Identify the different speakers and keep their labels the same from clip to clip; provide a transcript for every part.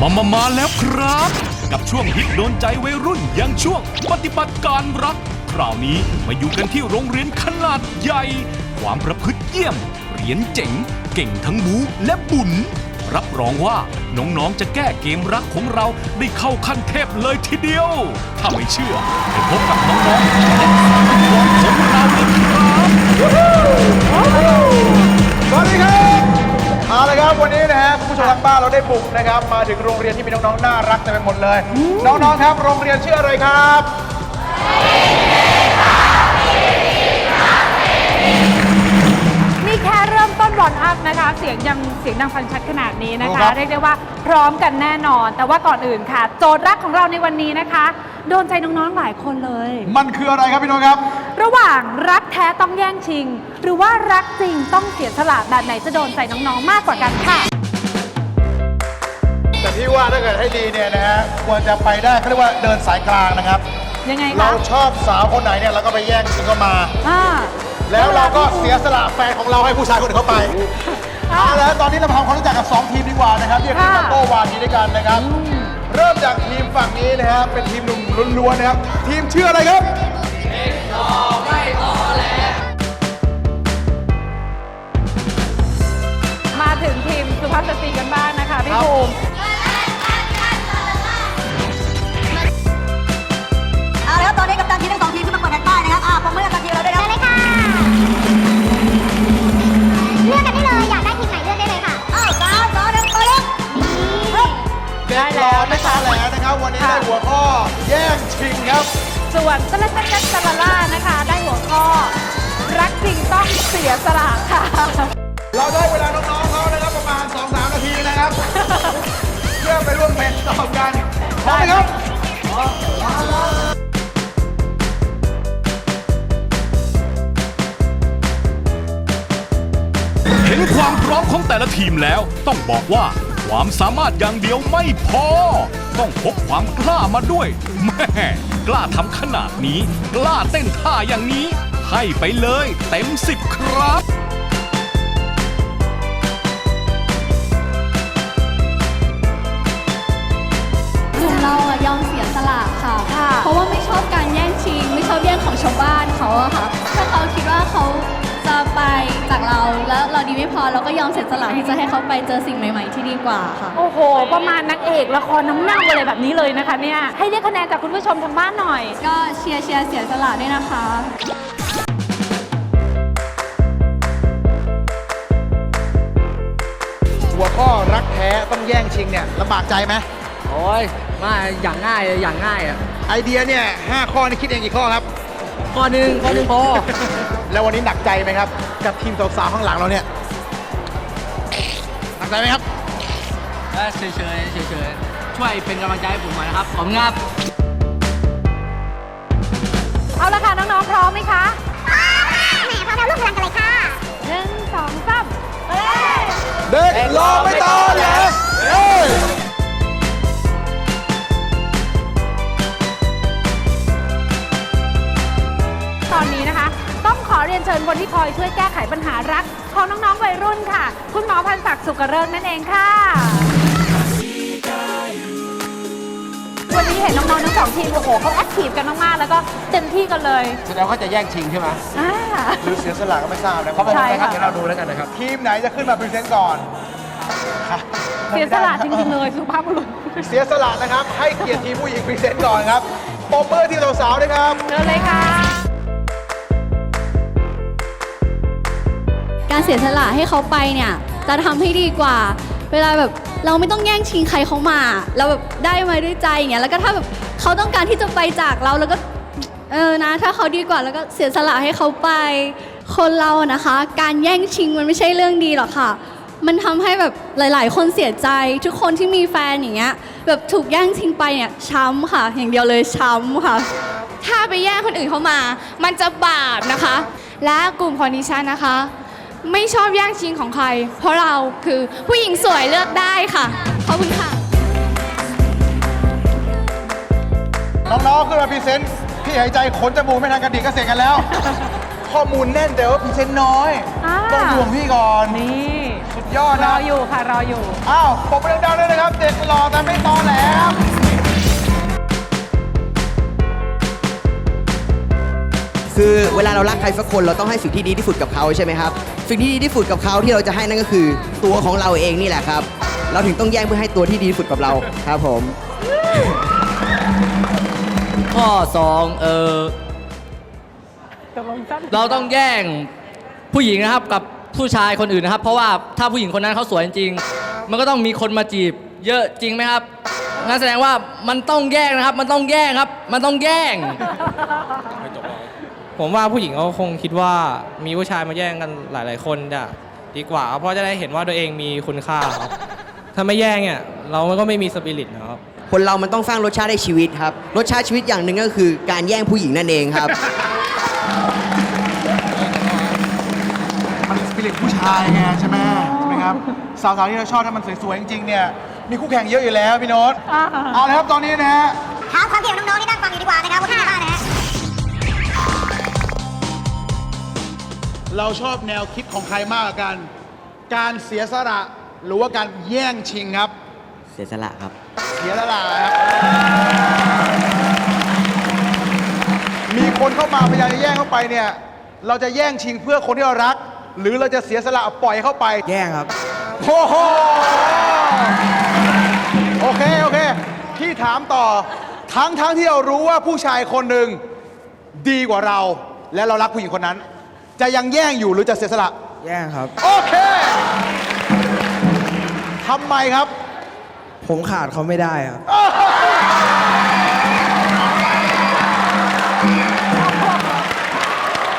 Speaker 1: มามามาแล้วครับ กับช่วงฮิตโดนใจวัยรุ่นอย่างช่วงปฏิบัติการรัก คราวนี้มาอยู่กันที่โรงเรียนขนาดใหญ่ ความประพฤติเยี่ยม เรียนเจ๋ง เก่งทั้งบูและบุญ รับรองว่าน้องๆจะแก้เกมรักของเราได้เข้าขั้นเทพเลยทีเดียว ถ้าไม่เชื่อไปพบกับน้องๆและของเราเลยครับ
Speaker 2: สวัสดีครับ เอาละครับวันนี้นะฮะคุณผู้ชมทางบ้านเราได้บุกนะครับมาถึงโรงเรียนที่มีน้องๆน่ารักเต็มไปหมดเลย น้องๆครับ โรงเรียนชื่ออะไรครับ
Speaker 3: นี่แค่เริ่มต้นรอนอัพนะคะ เสียงยังเสียงดังฟังชัดขนาดนี้นะ
Speaker 2: ค
Speaker 3: คะ
Speaker 2: รับ
Speaker 3: เรียกได้ว่าพร้อมกันแน่นอน แต่ว่าก่อนอื่นค่ะ โจทย์รักของเราในวันนี้นะคะ โดนใจน้องๆหลายคนเลย
Speaker 2: มันคืออะไรครับพี่น้องครับ
Speaker 3: ระหว่างรักแท้ต้องแย่งชิง หรือว่ารักจริงต้องเสียสละแบบไหนจะโดนใจน้องๆมากกว่ากันค่ะ
Speaker 2: แต่พี่ว่าถ้าเกิดให้ดีเนี่ยนะฮะควรจะไปได้เขาเรียกว่าเดินสายกลางนะครับ
Speaker 3: ยังไง
Speaker 2: เรา
Speaker 3: คะ
Speaker 2: ชอบสาวคนไหนเนี่ยเราก็ไปแย่งชิงเข้ามา
Speaker 3: อ่า
Speaker 2: แล้วเราก็เสียสละแฟนของเราให้ผู้ชายคนอื่นเข้าไป
Speaker 3: อ่า
Speaker 2: เอาแล้วตอนนี้เรามาทำความรู้จักกับ 2 ทีมดีกว่านะครับที่จะขึ้นมา
Speaker 3: ค่ะ
Speaker 2: โต้วาทีด้วยกันนะครับ เริ่มจากทีมฝั่งนี้นะฮะเป็นทีมหนุ่มล้วนๆนะครับทีมชื่ออะไรครับ
Speaker 3: มาถึงทีมสุภาพสตรีกันบ้างนะคะ พี่
Speaker 2: ครับ
Speaker 3: ภูมิ
Speaker 4: เอาละครับตอนนี้กัปตันทีมทั้งสองทีมขึ้นมาเปิดแผ่นป้ายนะครับอ่าผมมือกัปตันทีมเราด้วยนะ
Speaker 5: เลือกเลยค่ะ เลือกกันได้เลย อยากได้ทีมไหนเลือกได้เลยค่ะ
Speaker 4: อ้าวสามสองหนึ่งเปิดเลยครับ
Speaker 2: เด็กหล่อไม่ตาแหลนะครับ วันนี้ได้หัวข้อแย่งชิงครับ
Speaker 3: ส่วนตะละตะละตะละล่านะคะ ได้หัวข้อ รักจริงต้องเสียสละค่ะ
Speaker 2: เราได้เวลาน้องๆเขานะครับประมาณ 2-3 นาทีนะครับ เพื่อไปร่วมเป็นตอบกันพร้อมไหมครับ
Speaker 1: เห็นความพร้อมของแต่ละทีมแล้ว ต้องบอกว่าความสามารถอย่างเดียวไม่พอ ต้องพกความกล้ามาด้วยแม่กล้าทำขนาดนี้ กล้าเต้นท่าอย่างนี้ ให้ไปเลยเต็มสิบครับ
Speaker 6: กลุ่มเราอะยอมเสียสละค่ะ
Speaker 3: ค่ะ
Speaker 6: เพราะว่าไม่ชอบการแย่งชิง ไม่ชอบแย่งของชาวบ้านเขาอะค่ะ ถ้าเขาคิดว่าเขาจะไปจากเราแล้วเราดีไม่ พอเราก็ยอมเสียสละที่จะให้เขาไปเจอสิ่งใหม่ ๆ ที่ดีกว่าค่ะ
Speaker 3: โอ้โห ประมาณนักเอกละครน้ำเน่าอะไรแบบนี้เลยนะคะเนี่ย ให้เรียกคะแนนจากคุณผู้ชมทางบ้านหน่อย
Speaker 6: ก็เชียร์เชียร์เสียสละด้วยนะคะ
Speaker 2: หัวข้อรักแท้ต้องแย่งชิงเนี่ยลำบากใจไหม
Speaker 7: โอ้ยมาอย่างง่ายเลยอย่างง่ายอะ
Speaker 2: ไอเดียเนี่ยห้าข้อนี่คิดเองกี่ข้อครับ
Speaker 7: ข้อหนึ่งข้อหนึ่งพอ
Speaker 2: แล้ววันนี้หนักใจไหมครับ กับทีมสาวๆข้างหลังเราเนี่ยหนัก ใจไหมครับ
Speaker 7: เฉยเฉยเฉยเฉยๆช่วยเป็นกำลังใจให้ผมหน่อยนะครับขอบคุณครับ
Speaker 3: เอาละค่ะน้องๆพร้อมไหมคะ
Speaker 5: แหมพร้อมแล้วร่วมพลังกันเลยค่ะ
Speaker 3: หนึ่งสองสามไปเลย
Speaker 2: เด็กรอไม่ต่อเน
Speaker 3: เชิญคนที่คอยช่วยแก้ไขปัญหารัก ของน้องๆวัยรุ่นค่ะ คุณหมอพันศักดิ์สุกเริกนั่นเองค่ะ วันนี้เห็นน้องๆทั้งสองทีมโอ้โหเขาแอคทีฟกันมากๆ แล้วก็เต็มที่กันเลย
Speaker 2: แสดงว่าจะแย่งชิงใช่ไหม
Speaker 3: อ่า
Speaker 2: หรือเสียสละก็ไม่ทราบนะเขาบอก
Speaker 3: ใช่
Speaker 2: นะครับ
Speaker 3: ค่ะ
Speaker 2: เดี๋ยวเราดูแล้วกันนะครับ ทีมไหนจะขึ้นมาพรีเซนต์ก่อน
Speaker 3: เสียสละจริงๆเลยสุภาพบุรุษ
Speaker 2: เสียสละนะครับ ให้เกียรติทีมผู้หญิงพรีเซนต์ก่อนครับปมมือทีมสาวๆด้วยครับ
Speaker 3: เชิญเลยค่ะ
Speaker 6: การเสียสละให้เขาไปเนี่ยจะทำให้ดีกว่า เวลาแบบเราไม่ต้องแย่งชิงใครเขามา เราแบบได้มาด้วยใจอย่างเงี้ยแล้วก็ถ้าแบบเขาต้องการที่จะไปจากเราแล้วก็เออนะ ถ้าเขาดีกว่าแล้วก็เสียสละให้เขาไป คนเรานะคะ การแย่งชิงมันไม่ใช่เรื่องดีหรอกค่ะ มันทำให้แบบหลาย ๆ คนเสียใจ ทุกคนที่มีแฟนอย่างเงี้ยแบบถูกแย่งชิงไปเนี่ยช้ำค่ะ อย่างเดียวเลยช้ำค่ะ
Speaker 8: ถ้าไปแย่งคนอื่นเข้ามา มันจะบาปนะคะ และกลุ่มของดิฉันนะคะ ไม่ชอบแย่งชิงของใคร เพราะเราคือผู้หญิงสวยเลือกได้ค่ะ ขอบคุณค่ะ
Speaker 2: น้องๆขึ้นมาพรีเซนต์พี่หายใจขนจมูกไม่ทันกระดิกก็เสร็จกันแล้ว ข้อมูลแน่นแต่ว่าพรีเซนต์น้อย
Speaker 3: อ่า
Speaker 2: ต้องห่วงพี่ก่อน
Speaker 3: นี่
Speaker 2: ขสุดยอด
Speaker 3: ร
Speaker 2: นะ
Speaker 3: ออยู่ค่ะ รออยู่
Speaker 2: อ้าวปรบมือดังๆเลยนะครับ เด็กหล่อแต่ไม่ตอแหล
Speaker 9: คือเวลาเรารักใครสักคนเราต้องให้สิ่งที่ดีที่สุดกับเขาใช่ไหมครับ สิ่งที่ดีที่สุดกับเขาที่เราจะให้นั่นก็คือ ตัวของเราเองนี่แหละครับ เราถึงต้องแย่งเพื่อให้ตัวที่ดีที่สุดกับเราครับผม
Speaker 7: ข้อ2เออเราต้องแย่งผู้หญิงนะครับกับผู้ชายคนอื่นนะครับ เพราะว่าถ้าผู้หญิงคนนั้นเขาสวยจริง มันก็ต้องมีคนมาจีบ เยอะจริงไหมครับงั้นแสดงว่ามันต้องแย่งนะครับ มันต้องแย่งครับ มันต้องแย่ง
Speaker 10: ผมว่าผู้หญิงเขาคงคิดว่ามีผู้ชายมาแย่งกันหลาย ๆ คนจะดีกว่าครับเพราะจะได้เห็นว่าตัวเองมีคุณค่าครับถ้าไม่แย่งเนี่ยเราก็ไม่มีสปิริตนะครับ
Speaker 9: คนเรามันต้องสร้างรสชาติให้ชีวิตครับ รสชาติชีวิตอย่างหนึ่งก็คือการแย่งผู้หญิงนั่นเองครับ
Speaker 2: มันสปิริตผู้ชายไงใช่ไหมใช่ไหมครับ สาวๆที่เราชอบถ้ามันสวยๆจริงๆเนี่ยมีคู่แข่งเยอะอยู่แล้วพี่โน้ต
Speaker 3: อ่า
Speaker 2: เอาละครับตอนนี้นะฮะ
Speaker 5: ถามความคิดของน้องๆที่นั่งฟังอยู่ดีกว่า
Speaker 2: เราชอบแนวคิดของใครมากกว่ากัน การเสียสละหรือว่าการแย่งชิงครับ
Speaker 9: เสียสละครับ
Speaker 2: เสียสละครับ มีคนเข้ามาพยายามจะแย่งเข้าไปเนี่ย เราจะแย่งชิงเพื่อคนที่เรารัก หรือเราจะเสียสละปล่อยเข้าไป
Speaker 9: แย่งครับ
Speaker 2: โอ้โห โอเค โอเค พี่ถามต่อ ทั้งทั้งที่เรารู้ว่าผู้ชายคนหนึ่งดีกว่าเรา และเรารักผู้หญิงคนนั้น จะยังแย่งอยู่หรือจะเสียสละ
Speaker 9: แย่งครับ
Speaker 2: โอเคทำไมครับ
Speaker 9: ผมขาดเขาไม่ได้ครับ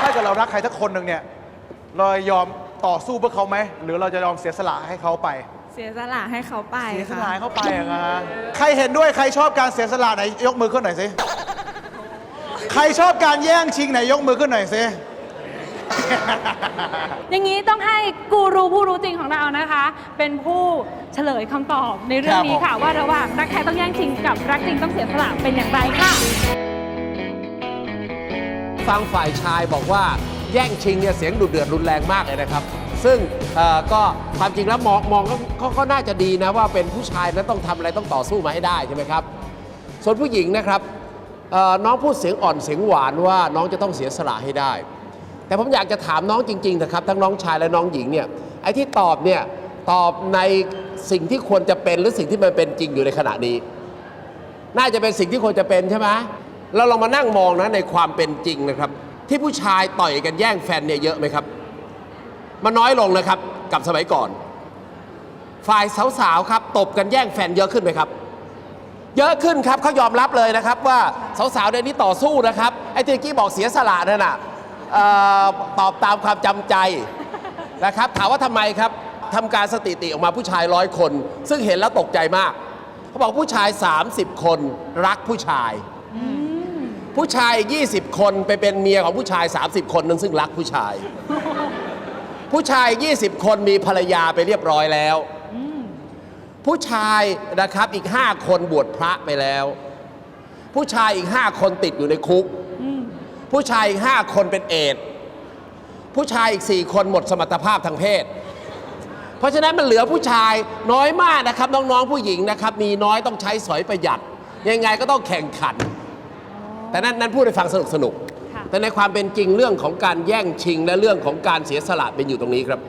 Speaker 2: ถ้าเกิดเรารักใครสักคนหนึ่งเนี่ย เรายอมต่อสู้เพื่อเขาไหม หรือเราจะยอมเสียสละให้เขาไป
Speaker 8: เสียสละให้เขาไป
Speaker 2: เสียสละให้เขาไปอะคะใครเห็นด้วยใครชอบการเสียสละไหนยกมือขึ้นหน่อยสิ ใครชอบการแย่งชิงไหนยกมือขึ้นหน่อยสิ
Speaker 3: อย่างนี้ต้องให้กูรูผู้รู้จริงของเรานะคะ เป็นผู้เฉลยคำตอบในเรื่องนี้ค่ะ ว่าระหว่างรักแท้ต้องแย่งชิงกับรักจริงต้องเสียสละเป็นอย่างไรค่ะ
Speaker 11: ฟังฝ่ายชายบอกว่าแย่งชิงเนี่ยเสียงดุเดือดรุนแรงมากเลยนะครับ ซึ่งเอ่อก็ความจริงแล้วมองมองก็ก็ก็น่าจะดีนะว่าเป็นผู้ชายนั้นต้องทำอะไรต้องต่อสู้มาให้ได้ใช่ไหมครับ ส่วนผู้หญิงนะครับเอ่อน้องพูดเสียงอ่อนเสียงหวานว่าน้องจะต้องเสียสละให้ได้ แต่ผมอยากจะถามน้องจริงๆนะครับทั้งน้องชายและน้องหญิงเนี่ยไอ้ที่ตอบเนี่ยตอบในสิ่งที่ควรจะเป็นหรือสิ่งที่มันเป็นจริงอยู่ในขณะนี้ น่าจะเป็นสิ่งที่ควรจะเป็นใช่ไหมเราลองมานั่งมองนะในความเป็นจริงนะครับ ที่ผู้ชายต่อยกันแย่งแฟนเนี่ยเยอะไหมครับ มันน้อยลงนะครับกับสมัยก่อน ฝ่ายสาวๆครับตบกันแย่งแฟนเยอะขึ้นไหมครับเยอะขึ้นครับเขายอมรับเลยนะครับว่าสาวๆเดี๋ยวนี้ต่อสู้นะครับไอ้ที่เมื่อกี้บอกเสียสละนั่นน่ะ เอ่อตอบตามความจำใจนะครับ ถามว่าทำไมครับทำการสถิติออกมาผู้ชายร้อยคน ซึ่งเห็นแล้วตกใจมาก เขาบอกผู้ชาย 30 คนรักผู้ชาย ผู้ชาย 20 คนไปเป็นเมียของผู้ชาย 30 คนนึงซึ่งรักผู้ชาย ผู้ชาย 20 คนมีภรรยาไปเรียบร้อยแล้ว ผู้ชายนะครับอีก 5 คนบวชพระไปแล้ว ผู้ชายอีก 5 คนติดอยู่ในคุก ผู้ชายอีก5คนเป็นเอดส์ผู้ชายอีก4คนหมดสมรรถภาพทางเพศ เพราะฉะนั้นมันเหลือผู้ชายน้อยมากนะครับน้องๆผู้หญิงนะครับ มีน้อยต้องใช้สอยประหยัด ยังไงก็ต้องแข่งขัน แต่นั้นนั้นพูดให้ฟังสนุกสนุกๆ
Speaker 3: ค่ะ
Speaker 11: แต่ในความเป็นจริงเรื่องของการแย่งชิง และเรื่องของการเสียสละเป็นอยู่ตรงนี้ครับ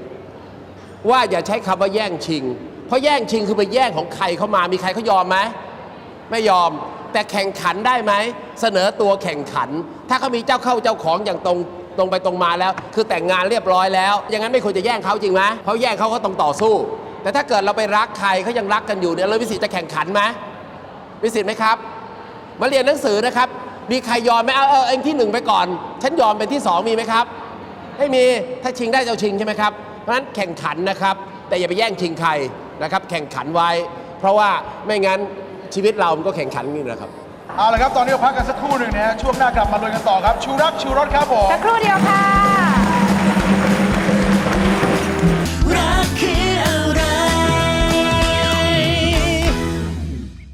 Speaker 11: ว่าอย่าใช้คำว่าแย่งชิง เพราะแย่งชิงคือไปแย่งของใครเข้ามามีใครเขายอมไหม ไม่ยอมแต่แข่งขันได้ไหม เสนอตัวแข่งขัน ถ้าเขามีเจ้าเข้าเจ้าของอย่างตรงตรงไปตรงมาแล้ว คือแต่งงานเรียบร้อยแล้ว อย่างนั้นไม่ควรจะแย่งเขาจริงไหมเพราะแย่งเขาก็ต้องต่อสู้ แต่ถ้าเกิดเราไปรักใครเขายังรักกันอยู่เนี่ยเรามีสิทธ์จะแข่งขันไหมมีสิทธ์ไหมครับ มาเรียนหนังสือนะครับ มีใครยอมไหมเอาเออเองที่หนึ่งไปก่อน ฉันยอมเป็นที่สองมีไหมครับ ไม่มีถ้าชิงได้จะชิงใช่ไหมครับเพราะฉะนั้นแข่งขันนะครับ แต่อย่าไปแย่งชิงใครนะครับ แข่งขันไว้ เพราะว่าไม่งั้นชีวิตเรามันก็แข่งขันนี่นะครับ
Speaker 2: เอาละครับ ตอนนี้เราพักกันสักครู่หนึ่งนะฮะช่วงหน้ากลับมาลุยกันต่อครับ ชูรักชูรสครับผม
Speaker 3: สักครู่เดียวค่ะ